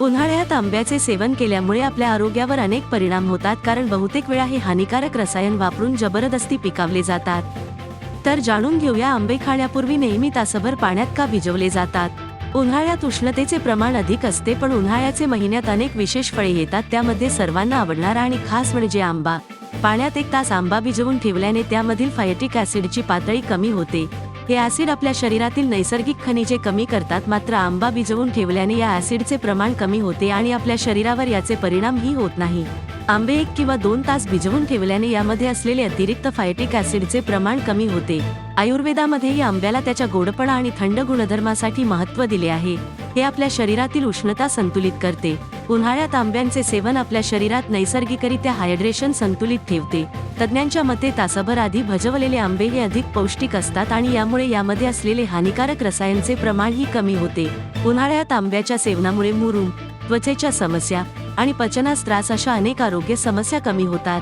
उन्हाळ्यात आंब्याचे सेवन केल्यामुळे आपल्या आरोग्यावर अनेक परिणाम होतात कारण बहुतेक वेळा हे हानिकारक रसायन वापरून जबरदस्ती पिकावले जातात. तर जाणून घेऊया आंबे खाण्यापूर्वी नेहमी तासभर पाण्यात का भिजवले जातात? उन्हाळ्यात उष्णतेचे प्रमाण अधिक असते पण उन्हाळ्याचे महिन्यात अनेक विशेष फळे येतात त्यामध्ये सर्वांना आवडणारा आणि खास म्हणजे आंबा. पाण्यात एक तास आंबा भिजवून ठेवल्याने त्यामधील फायटिक ऍसिडची पातळी कमी होते. हे ऍसिड आपल्या शरीरातील नैसर्गिक खनिजे कमी करतात. मात्र आंबा भिजवून ठेवल्याने या ऍसिडचे प्रमाण कमी होते आणि आपल्या शरीरावर याचे परिणामही होत नाही. आंबे एक किंवा दोन तास भिजवून ठेवल्याने यामध्ये असलेले अतिरिक्त फायटिक ऍसिडचे प्रमाण कमी होते. आयुर्वेदामध्येही आंब्याला त्याच्या गोडपणा आणि थंड गुणधर्मासाठी महत्त्व दिले आहे. हे आपल्या शरीरातील उष्णता संतुलित करते. उन्हाळ्यात आंब्यांचे सेवन आपल्या शरीरात नैसर्गिकरित्या हायड्रेशन संतुलित ठेवते. तज्ज्ञांच्या मते तासाभर आधी भजवलेले आंबे हे अधिक पौष्टिक असतात आणि यामुळे यामध्ये असलेले हानिकारक रसायनचे प्रमाणही कमी होते. उन्हाळ्यात आंब्याच्या सेवनामुळे मुरूम त्वचेच्या समस्या आणि पचनास त्रास अशा अनेक आरोग्य समस्या कमी होतात.